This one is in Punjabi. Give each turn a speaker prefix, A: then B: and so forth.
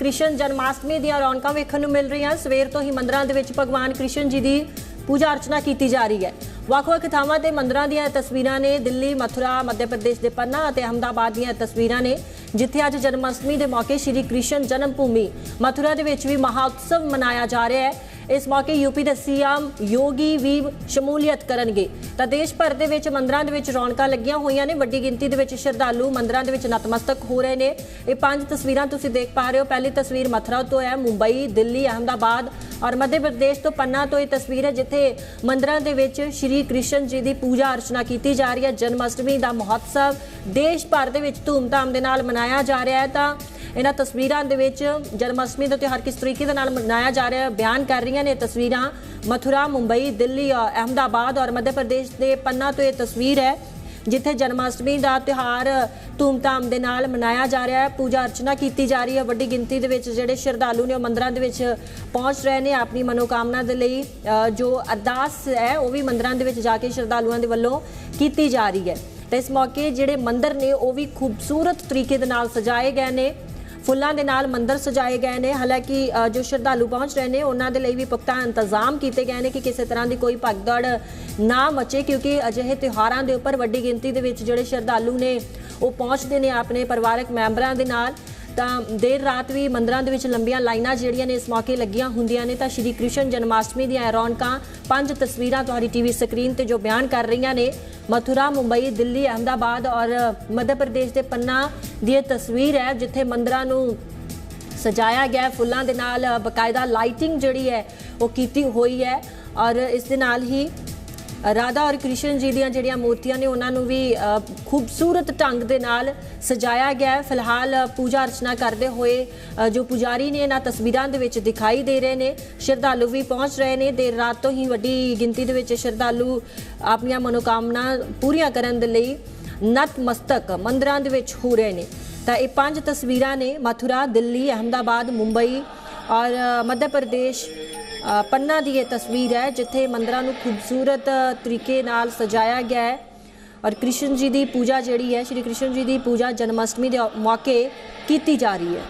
A: ਕ੍ਰਿਸ਼ਨ ਜਨਮਾਸ਼ਟਮੀ ਦੀਆਂ ਰੌਣਕਾਂ ਵੇਖਣ ਨੂੰ ਮਿਲ ਰਹੀਆਂ। ਸਵੇਰ ਤੋਂ ਹੀ ਮੰਦਰਾਂ ਦੇ ਵਿੱਚ ਭਗਵਾਨ ਕ੍ਰਿਸ਼ਨ ਜੀ ਦੀ ਪੂਜਾ ਅਰਚਨਾ ਕੀਤੀ ਜਾ ਰਹੀ ਹੈ। ਵੱਖ-ਵੱਖ ਥਾਵਾਂ ਤੇ ਮੰਦਰਾਂ ਦੀਆਂ ਤਸਵੀਰਾਂ ਨੇ ਦਿੱਲੀ, ਮਥੁਰਾ, ਮੱਧ ਪ੍ਰਦੇਸ਼ ਦੇ ਪੰਨਾ ਅਤੇ ਅਹਮਦਾਬਾਦ ਦੀਆਂ ਤਸਵੀਰਾਂ ਨੇ, ਜਿੱਥੇ ਅੱਜ ਜਨਮਾਸ਼ਟਮੀ ਦੇ ਮੌਕੇ ਸ਼੍ਰੀ ਕ੍ਰਿਸ਼ਨ ਜਨਮ ਭੂਮੀ ਮਥੁਰਾ ਦੇ ਵਿੱਚ ਵੀ ਮਹਾਉਤਸਵ ਮਨਾਇਆ ਜਾ ਰਿਹਾ ਹੈ। ਇਸ ਮੌਕੇ ਯੂਪੀ ਦੇ ਸੀਐਮ ਯੋਗੀ ਵੀ ਸ਼ਮੂਲੀਅਤ ਕਰਨਗੇ। ਤਾਂ ਦੇਸ਼ ਭਰ ਦੇ ਵਿੱਚ ਮੰਦਰਾਂ ਦੇ ਵਿੱਚ ਰੌਣਕਾਂ ਲੱਗੀਆਂ ਹੋਈਆਂ ਨੇ। ਵੱਡੀ ਗਿਣਤੀ ਦੇ ਵਿੱਚ ਸ਼ਰਧਾਲੂ ਮੰਦਰਾਂ ਦੇ ਵਿੱਚ ਨਤਮਸਤਕ ਹੋ ਰਹੇ ਨੇ। ਇਹ ਪੰਜ ਤਸਵੀਰਾਂ ਤੁਸੀਂ ਦੇਖ ਪਾ ਰਹੇ ਹੋ। ਪਹਿਲੀ ਤਸਵੀਰ ਮਥੁਰਾ ਤੋਂ ਹੈ, ਮੁੰਬਈ, ਦਿੱਲੀ, ਅਹਮਦਾਬਾਦ ਔਰ ਮੱਧ ਪ੍ਰਦੇਸ਼ ਤੋਂ ਪੰਨਾ ਤੋਂ ਇਹ ਤਸਵੀਰ ਹੈ, ਜਿੱਥੇ ਮੰਦਰਾਂ ਦੇ ਵਿੱਚ ਸ਼੍ਰੀ ਕ੍ਰਿਸ਼ਨ ਜੀ ਦੀ ਪੂਜਾ ਅਰਚਨਾ ਕੀਤੀ ਜਾ ਰਹੀ ਹੈ। ਜਨਮ ਅਸ਼ਟਮੀ ਦਾ ਮਹੋਤਸਵ ਦੇਸ਼ ਭਰ ਦੇ ਵਿੱਚ ਧੂਮਧਾਮ ਦੇ ਨਾਲ ਮਨਾਇਆ ਜਾ ਰਿਹਾ ਹੈ। ਤਾਂ ਇਹਨਾਂ ਤਸਵੀਰਾਂ ਦੇ ਵਿੱਚ ਜਨਮ ਅਸ਼ਟਮੀ ਦਾ ਤਿਉਹਾਰ ਕਿਸ ਤਰੀਕੇ ਦੇ ਨਾਲ ਮਨਾਇਆ ਜਾ ਰਿਹਾ ਹੈ, ਬਿਆਨ ਕਰ ਰਹੀਆਂ ਨੇ ਇਹ ਤਸਵੀਰਾਂ ਮਥੁਰਾ, ਮੁੰਬਈ, ਦਿੱਲੀ ਔਰ ਅਹਮਦਾਬਾਦ ਔਰ ਮੱਧ ਪ੍ਰਦੇਸ਼ ਦੇ ਪੰਨਾ ਤੋਂ ਇਹ ਤਸਵੀਰ ਹੈ, ਜਿੱਥੇ ਜਨਮ ਅਸ਼ਟਮੀ ਦਾ ਤਿਉਹਾਰ ਧੂਮਧਾਮ ਦੇ ਨਾਲ ਮਨਾਇਆ ਜਾ ਰਿਹਾ ਹੈ। ਪੂਜਾ ਅਰਚਨਾ ਕੀਤੀ ਜਾ ਰਹੀ ਹੈ। ਵੱਡੀ ਗਿਣਤੀ ਦੇ ਵਿੱਚ ਜਿਹੜੇ ਸ਼ਰਧਾਲੂ ਨੇ ਉਹ ਮੰਦਰਾਂ ਦੇ ਵਿੱਚ ਪਹੁੰਚ ਰਹੇ ਨੇ ਆਪਣੀ ਮਨੋਕਾਮਨਾ ਦੇ ਲਈ। ਜੋ ਅਰਦਾਸ ਹੈ, ਉਹ ਵੀ ਮੰਦਰਾਂ ਦੇ ਵਿੱਚ ਜਾ ਕੇ ਸ਼ਰਧਾਲੂਆਂ ਦੇ ਵੱਲੋਂ ਕੀਤੀ ਜਾ ਰਹੀ ਹੈ। ਤੇ ਇਸ ਮੌਕੇ ਜਿਹੜੇ ਮੰਦਰ ਨੇ, ਉਹ ਵੀ ਖੂਬਸੂਰਤ ਤਰੀਕੇ ਦੇ ਨਾਲ ਸਜਾਏ ਗਏ ਨੇ। ਫੁੱਲਾਂ ਦੇ ਨਾਲ ਮੰਦਰ ਸਜਾਏ ਗਏ ਨੇ। ਹਾਲਾਂਕਿ ਜੋ ਸ਼ਰਧਾਲੂ ਪਹੁੰਚ ਰਹੇ ਨੇ, ਉਹਨਾਂ ਦੇ ਲਈ ਵੀ ਪੁਖਤਾ ਇੰਤਜ਼ਾਮ ਕੀਤੇ ਗਏ ਨੇ ਕਿ ਕਿਸੇ ਤਰ੍ਹਾਂ ਦੀ ਕੋਈ ਭਗਦੜ ਨਾ ਮਚੇ, ਕਿਉਂਕਿ ਅਜਿਹੇ ਤਿਉਹਾਰਾਂ ਦੇ ਉੱਪਰ ਵੱਡੀ ਗਿਣਤੀ ਦੇ ਵਿੱਚ ਜਿਹੜੇ ਸ਼ਰਧਾਲੂ ਨੇ, ਉਹ ਪਹੁੰਚਦੇ ਨੇ ਆਪਣੇ ਪਰਿਵਾਰਕ ਮੈਂਬਰਾਂ ਦੇ ਨਾਲ। ਤਾਂ ਦੇਰ ਰਾਤ ਵੀ ਮੰਦਰਾਂ ਦੇ ਵਿੱਚ ਲੰਬੀਆਂ ਲਾਈਨਾਂ ਜਿਹੜੀਆਂ ਨੇ ਇਸ ਮੌਕੇ ਲੱਗੀਆਂ ਹੁੰਦੀਆਂ ਨੇ ਤਾਂ ਸ਼੍ਰੀ ਕ੍ਰਿਸ਼ਨ ਜਨਮਾਸ਼ਟਮੀ ਦੀਆਂ ਰੌਣਕਾਂ ਪੰਜ ਤਸਵੀਰਾਂ ਤੁਹਾਡੀ ਟੀਵੀ ਸਕਰੀਨ ਤੇ ਜੋ ਬਿਆਨ ਕਰ ਰਹੀਆਂ ਨੇ। ਮਥੁਰਾ ਮੁੰਬਈ ਦਿੱਲੀ ਅਹਮਦਾਬਾਦ ਔਰ ਮੱਧ ਪ੍ਰਦੇਸ਼ ਦੇ ਪੰਨਾ ਦੀ ਇਹ ਤਸਵੀਰ ਹੈ ਜਿੱਥੇ ਮੰਦਰਾਂ ਨੂੰ ਸਜਾਇਆ ਗਿਆ ਫੁੱਲਾਂ ਦੇ ਨਾਲ ਅ, ਬਕਾਇਦਾ ਲਾਈਟਿੰਗ ਜਿਹੜੀ ਹੈ ਉਹ ਕੀਤੀ ਹੋਈ ਹੈ ਔਰ ਇਸ ਦੇ ਨਾਲ ਹੀ ਰਾਧਾ ਔਰ ਕ੍ਰਿਸ਼ਨ ਜੀ ਦੀਆਂ ਜਿਹੜੀਆਂ ਮੂਰਤੀਆਂ ਨੇ, ਉਹਨਾਂ ਨੂੰ ਵੀ ਖੂਬਸੂਰਤ ਢੰਗ ਦੇ ਨਾਲ ਸਜਾਇਆ ਗਿਆ ਹੈ। ਫਿਲਹਾਲ ਪੂਜਾ ਅਰਚਨਾ ਕਰਦੇ ਹੋਏ ਜੋ ਪੁਜਾਰੀ ਨੇ ਇਹਨਾਂ ਤਸਵੀਰਾਂ ਦੇ ਵਿੱਚ ਦਿਖਾਈ ਦੇ ਰਹੇ ਨੇ, ਸ਼ਰਧਾਲੂ ਵੀ ਪਹੁੰਚ ਰਹੇ ਨੇ। ਦੇਰ ਰਾਤ ਤੋਂ ਹੀ ਵੱਡੀ ਗਿਣਤੀ ਦੇ ਵਿੱਚ ਸ਼ਰਧਾਲੂ ਆਪਣੀਆਂ ਮਨੋਕਾਮਨਾ ਪੂਰੀਆਂ ਕਰਨ ਦੇ ਲਈ ਨਤਮਸਤਕ ਮੰਦਰਾਂ ਦੇ ਵਿੱਚ ਹੋ ਰਹੇ ਨੇ। ਤਾਂ ਇਹ ਪੰਜ ਤਸਵੀਰਾਂ ਨੇ, ਮਥੁਰਾ, ਦਿੱਲੀ, ਅਹਮਦਾਬਾਦ, ਮੁੰਬਈ ਔਰ ਮੱਧ ਪ੍ਰਦੇਸ਼ ਪੰਨਾ ਦੀ ਇਹ ਤਸਵੀਰ ਹੈ, ਜਿੱਥੇ ਮੰਦਰਾਂ ਨੂੰ ਖੂਬਸੂਰਤ ਤਰੀਕੇ ਨਾਲ ਸਜਾਇਆ ਗਿਆ ਹੈ। ਔਰ ਕ੍ਰਿਸ਼ਨ ਜੀ ਦੀ ਪੂਜਾ ਜਿਹੜੀ ਹੈ, ਸ਼੍ਰੀ ਕ੍ਰਿਸ਼ਨ ਜੀ ਦੀ ਪੂਜਾ ਜਨਮ ਅਸ਼ਟਮੀ ਦੇ ਮੌਕੇ ਕੀਤੀ ਜਾ ਰਹੀ ਹੈ।